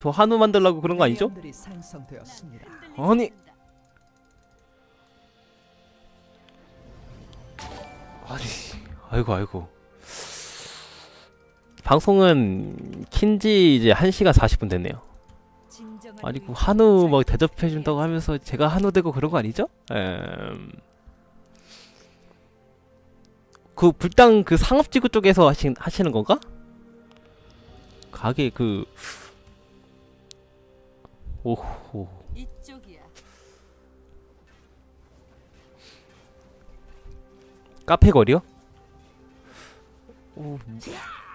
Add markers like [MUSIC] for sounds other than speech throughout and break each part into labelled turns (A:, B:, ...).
A: 저 한우 만들라고 그런 거 아니죠? 아니 아니 아이고 아이고 방송은 킨지 이제 1시간 40분 됐네요 아니 그 한우 막 대접해 준다고 하면서 제가 한우 되고 그런 거 아니죠? 음... 그 불당 그 상업지구 쪽에서 하시, 하시는 건가? 가게 그 오호
B: 이쪽이야.
A: 카페 거리요? 오,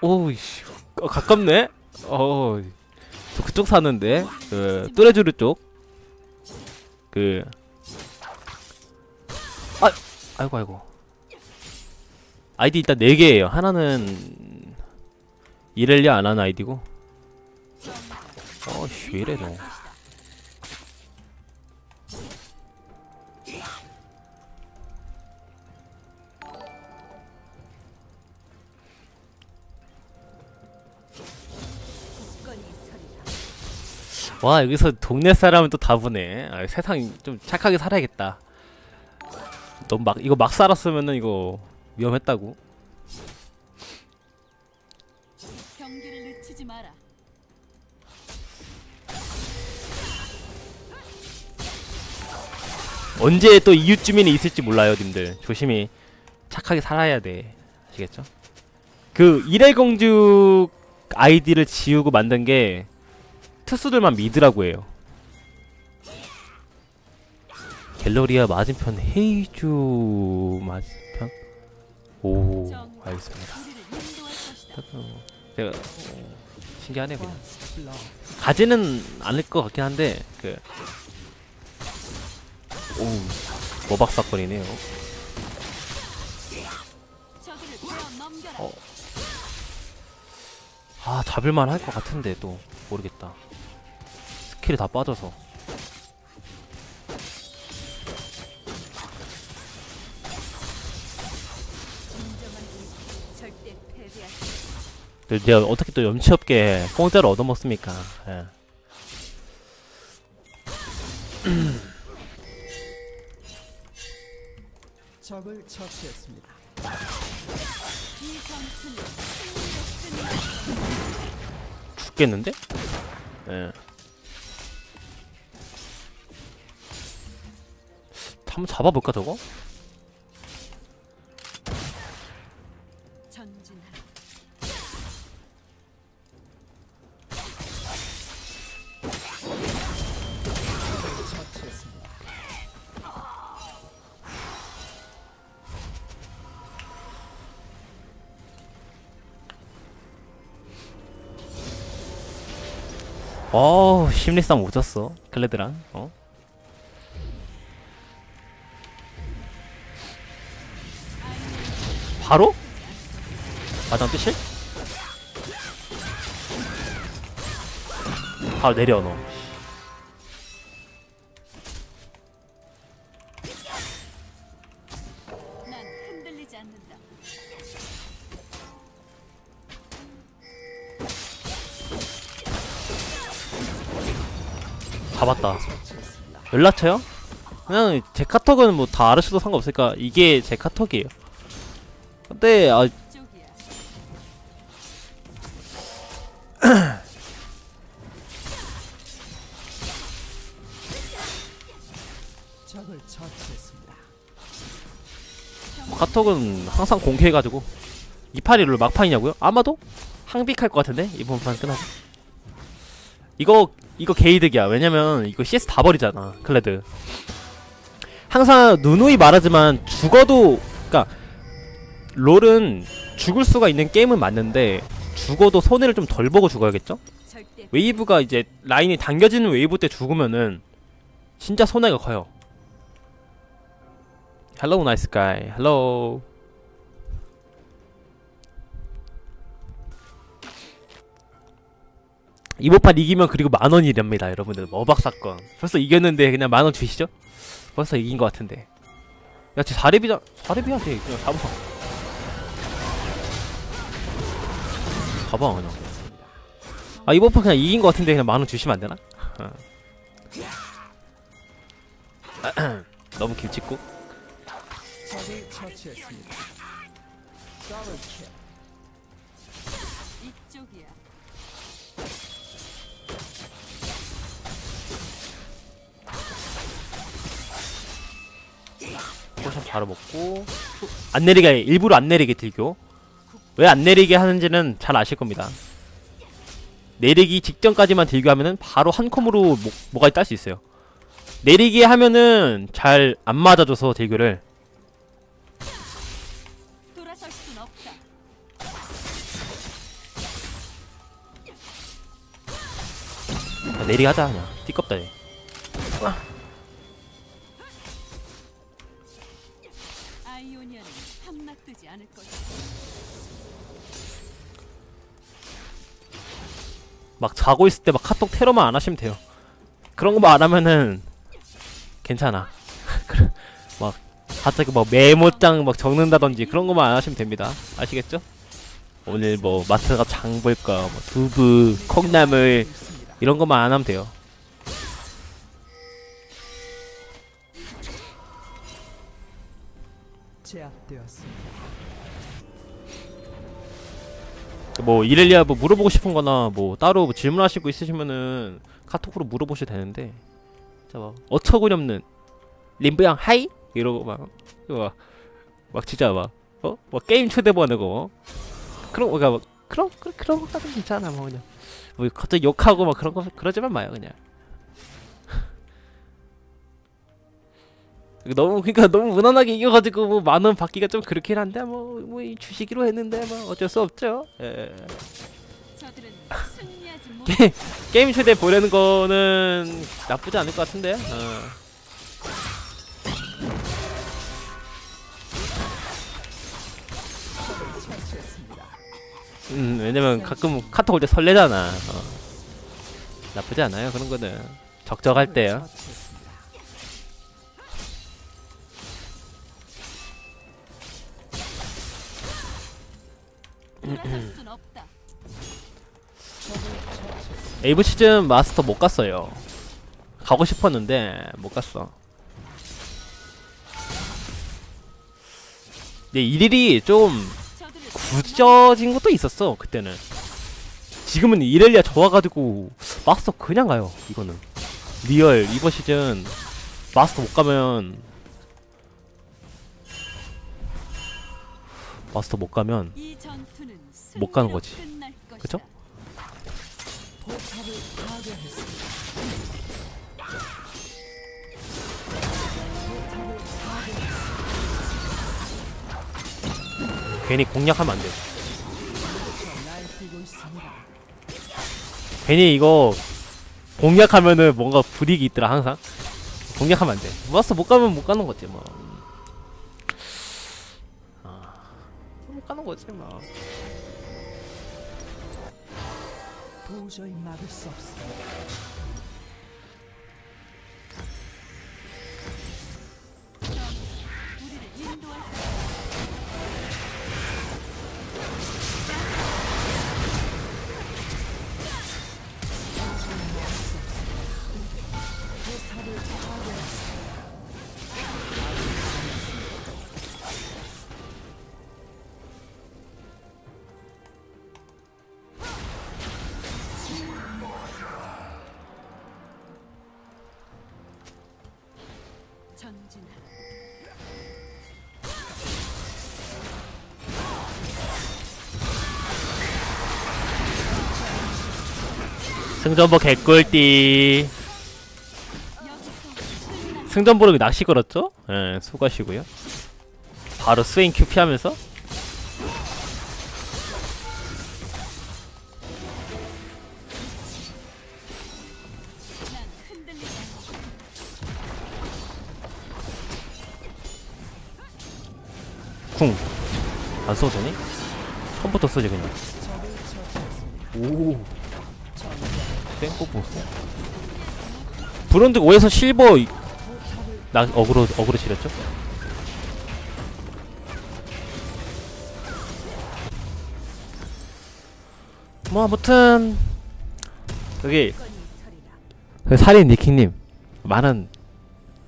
A: 오이씨, 어, 가깝네. 어, 저 그쪽 사는데 그 뚜레쥬르 쪽. 그, 아, 아이고 아이고. 아이디 일단 네 개예요. 하나는 이렐리아 안 하는 아이디고. 어, 씨, 왜 이래 너. 와 여기서 동네 사람은 또 다 보네. 아, 세상 좀 착하게 살아야겠다. 너무 막 이거 막 살았으면은 이거 위험했다고.
B: 경기를 늦추지 마라.
A: 언제 또 이웃 주민이 있을지 몰라요, 님들. 조심히 착하게 살아야 돼. 아시겠죠? 그 이래공주 아이디를 지우고 만든 게 특수들만 믿으라고 해요. 갤러리아 맞은편 헤이주 맞은편? 오, 알겠습니다. 제가 어, 신기하네 그냥. 가지는 않을 것 같긴 한데 그 오, 머박 사건이네요.
B: 저기를 베어 넘겨라.
A: 어. 아 잡을만 할 것 같은데 또 모르겠다. 스킬이 다 빠져서. 내가 어떻게 또 염치 없게 공짜로 얻어먹습니까? 예.
C: 적을 처치했습니다.
A: 죽겠는데? 예. 한번 잡아볼까 저거? 어우 심리싸움 오졌어 클레드랑 어? 바로? 마당 뜻이? 바로 내려 너. 잡았다. 연락처요? 그냥 제 카톡은 뭐 다 알으셔도 상관없으니까 이게 제 카톡이에요 근데 아.
C: 적을 [COUGHS] 처치했습니다.
A: 카톡은 항상 공개해가지고 281로 막판이냐고요? 아마도 항빅할 것 같은데 이번 판 끝나고 이거 이거 게이득이야 왜냐면 이거 CS 다 버리잖아 클레드 항상 누누이 말하지만 죽어도 그니까 롤은 죽을 수가 있는 게임은 맞는데 죽어도 손해를 좀 덜 보고 죽어야겠죠? 웨이브가 이제 라인이 당겨지는 웨이브 때 죽으면은 진짜 손해가 커요. Hello, nice guy. Hello. 이번판 이기면 그리고 만 원이랍니다, 여러분들. 머박 사건. 벌써 이겼는데 그냥 만원 주시죠? 벌써 이긴 것 같은데. 야, 쟤 4렙이자, 4렙이야, 쟤. 그냥 잡아. 잡아, 그냥. 아 이번 판 그냥 이긴 것 같은데 그냥 만원 주시면 안 되나? 어. [CLEARS THROAT] 너무 김치국. 포션 바로 먹고 안 내리게 일부러 안 내리게 딜교. 왜 안 내리게 하는지는 잘 아실 겁니다. 내리기 직전까지만 딜교하면은 바로 한 콤으로 뭐, 뭐가지 딸 수 있어요. 내리게 하면은 잘 안 맞아줘서 딜교를
B: 돌아설 순 없다.
A: 야, 내리게 하자 그냥 띠껍다 얘. 막 자고 있을 때 막 카톡 테러만 안 하시면 돼요. 그런 거만 안 하면은 괜찮아. [LAUGHS] 막 갑자기 뭐 메모장 막 적는다든지 그런 거만 안 하시면 됩니다. 아시겠죠? 오늘 뭐 마트가 장 볼까, 뭐 두부, 콩나물. 이런 것만 안 하면 돼요. 뭐 이렐리아 뭐 물어보고 싶은 거나 뭐 따로 뭐 질문하실 거 있으시면은 카톡으로 물어보셔도 되는데, 자막 어처구니 없는 림브양 하이 이러고 막 막, 막 진짜 막 어? 뭐 게임 초대번호 거 그런 거가 막 그런 그, 그런 거까지 괜찮아 뭐 그냥 뭐 갑자기 욕하고 막 그런 거 그러지만 마요 그냥. 너무 그러니까 너무 무난하게 이겨가지고 뭐 만 원 받기가 좀 그렇긴 한데 뭐 뭐 주시기로 했는데 뭐 어쩔 수 없죠. 예.
B: 저들은 승리하지 못.
A: 게, 게임 최대 보내는 거는 나쁘지 않을 것 같은데. 어. 음, 왜냐면 가끔 카톡 올 때 설레잖아. 어. 나쁘지 않아요 그런 거는 적적할 때요. 에이브 시즌 마스터 못 갔어요. 가고 싶었는데 못 갔어. 근데 일일이 좀 굳어진 것도 있었어 그때는. 지금은 이렐리아 좋아가지고 마스터 그냥 가요 이거는. 리얼 이번 시즌 마스터 못 가면 마스터 못 가면 못 가는 거지. 그쵸? 괜히 공략하면 안 돼.
C: 저 날뛰고 있습니다.
A: 괜히 이거 공략하면은 뭔가 불이익이 있더라 항상. 공략하면 안 돼. 마스터 못 가면 못 가는 거지 뭐. 아, 못 가는 거지 뭐.
C: 도저히 막을 수 없습
A: 승전보 개꿀띠.
B: 여기서 끝난
A: 승전보를 낚시 걸었죠? 예, 수고하시고요. 바로 스웨인 큐 피하면서. 쿵. 안 써도 되니? 처음부터 쓰지 그냥. 오. 땡코 보스. 브론즈 5에서 실버 나 어그로 어그로 지렸죠? 뭐 아무튼 여기. 그 살인 니킹님 만원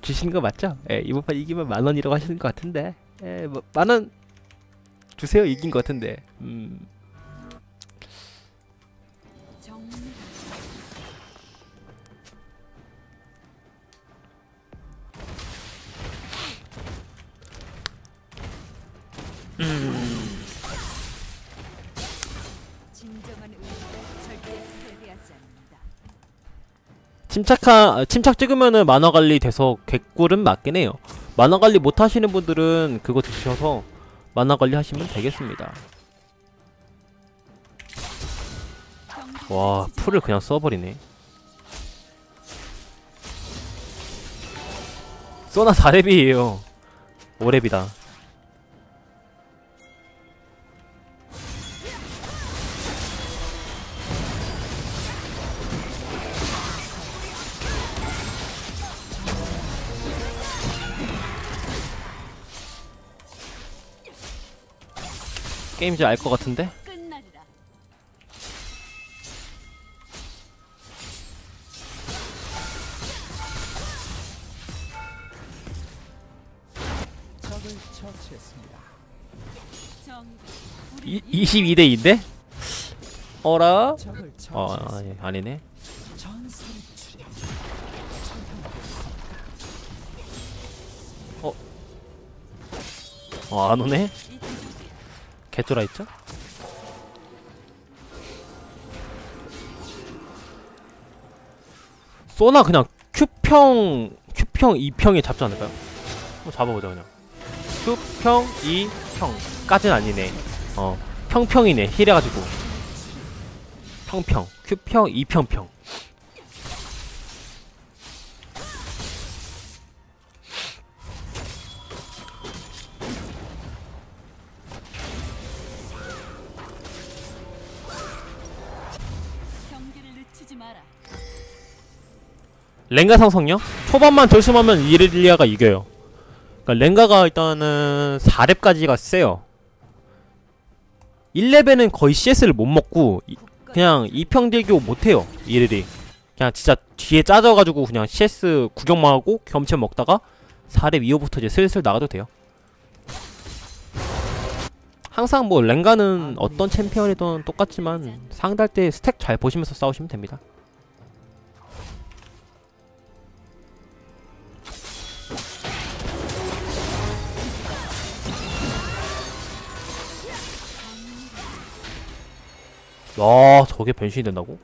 A: 주시는 거 맞죠? 예, 이번 판 이기면 만 원이라고 하시는 것 같은데 예, 뭐, 주세요 이긴 것 같은데 음, 침착한 아, 침착 찍으면은 만화 관리 돼서 개꿀은 맞긴 해요. 만화 관리 못 하시는 분들은 그거 드셔서 만화 관리 하시면 되겠습니다. 와 풀을. 그냥 써버리네. 소나 4렙이에요. 5렙이다 게임 이제 알것 같은데? 이,
B: 우리
A: 22대 2인데? 어라? 어. 아니, 아니네
C: 전설의 출현.
A: 어 안오네? 개쫄아 있죠? 쏘나 그냥 Q평 Q평 2평에 잡지 않을까요? 한번 잡아보자 그냥. Q평 2평 까진 아니네. 어 평평이네. 힐해가지고. 평평. Q평 2평평 랭가 상성요? 초반만 들숨하면 이렐리아가 이겨요. 그러니까 랭가가 일단은 4렙까지가 세요. 1렙에는 거의 CS를 못 먹고 이- 그냥 2평 딜교 못해요. 이렐이. 그냥 진짜 뒤에 짜져가지고 그냥 CS 구경만 하고 겸체 먹다가 4렙 이후부터 이제 슬슬 나가도 돼요. 항상 뭐 랭가는 어떤 챔피언이든 똑같지만 상대할 때 스택 잘 보시면서 싸우시면 됩니다. 와 저게 변신이 된다고?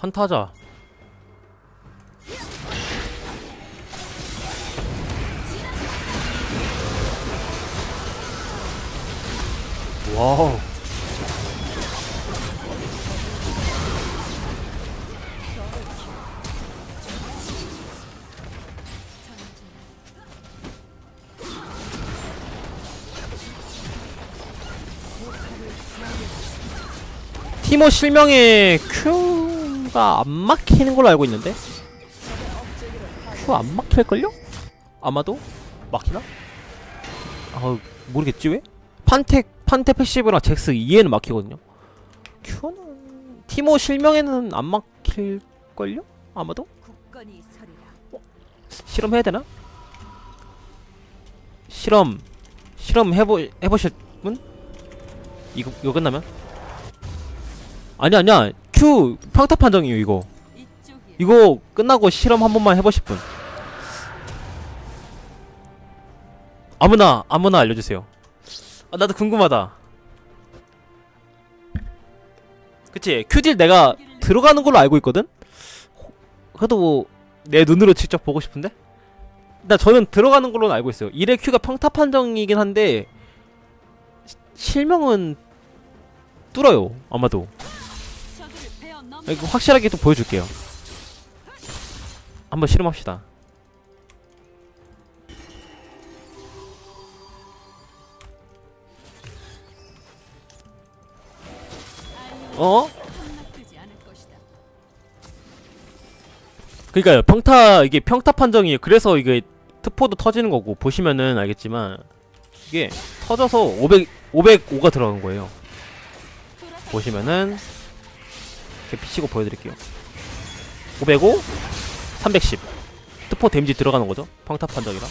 A: 한타자. 와우. 티모 실명에 Q가 안 막히는 걸로 알고 있는데 Q 안 막힐걸요? 아마도? 막히나? 아 모르겠지 왜? 판텍 판테 패시브랑 잭스 2에는 막히거든요 Q는 티모 실명에는 안 막힐걸요? 아마도?
B: 서리라.
A: 실험해야 되나? 실험 실험 해보 해보실 분? 이거 이거 끝나면? 아니 아니야 Q 평타 판정이에요 이거. 이거 끝나고 실험 한 번만 해보실 분 아무나 아무나 알려주세요 아 나도 궁금하다 그치 큐딜 내가 들어가는 걸로 알고 있거든? 호- 그래도 뭐 내 눈으로 직접 보고 싶은데? 나 저는 들어가는 걸로 알고 있어요 1의 큐가 평타 판정이긴 한데 시- 실명은 뚫어요 아마도. 이거 확실하게 또 보여줄게요. 한번 실험합시다. 어? 그니까요 평타 이게 평타 판정이에요. 그래서 이게 트포도 터지는 거고 보시면은 알겠지만 이게 터져서 500 505가 들어간 거예요. 보시면은 이렇게 피치고 보여드릴게요 505 310 트포 데미지 들어가는 거죠 평타 판정이라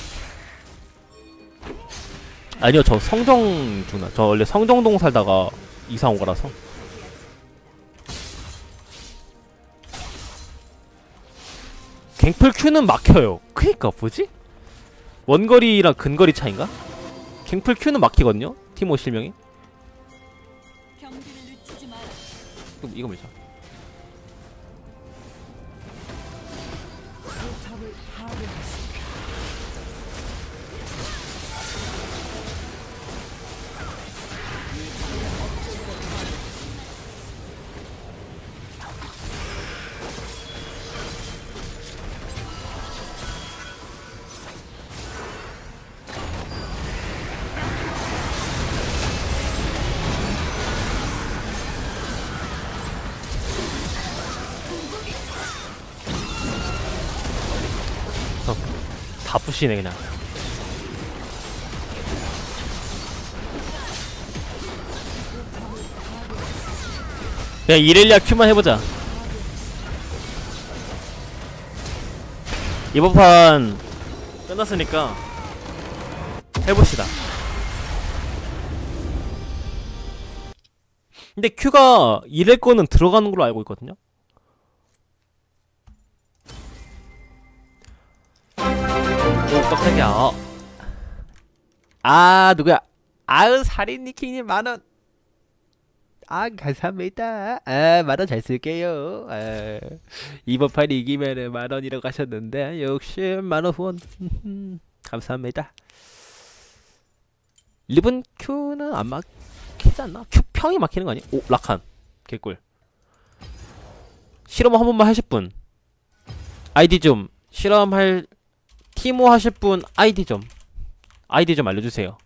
A: 아니요 저 성정 중나 저 원래 성정동 살다가 이사 온 거라서 갱플 Q는 막혀요. 그니까 뭐지? 원거리랑 근거리 차인가? 갱플 Q는 막히거든요. 티모 실명이. 이거 뭐죠? 다 부시네 그냥. 그냥 이렐리아 Q만 해보자. 이번 판 끝났으니까 해봅시다. 근데 Q가 이렐 거는 들어가는 걸로 알고 있거든요. 오 깜짝이야 어. 아 누구야? 아으 살인니킹님 만원. 아 감사합니다. 아 만원 잘 쓸게요. 아, 이번 판 이기면은 만원이라고 하셨는데 역시 만원 후원. [LAUGHS] 감사합니다. 리븐 Q는 안 막히지 않나? Q평이 막히는 거 아니? 오 라칸. 개꿀. 실험 한 번만 하실 분. 아이디 좀. 실험할 티모 하실 분 아이디 좀 아이디 좀 알려주세요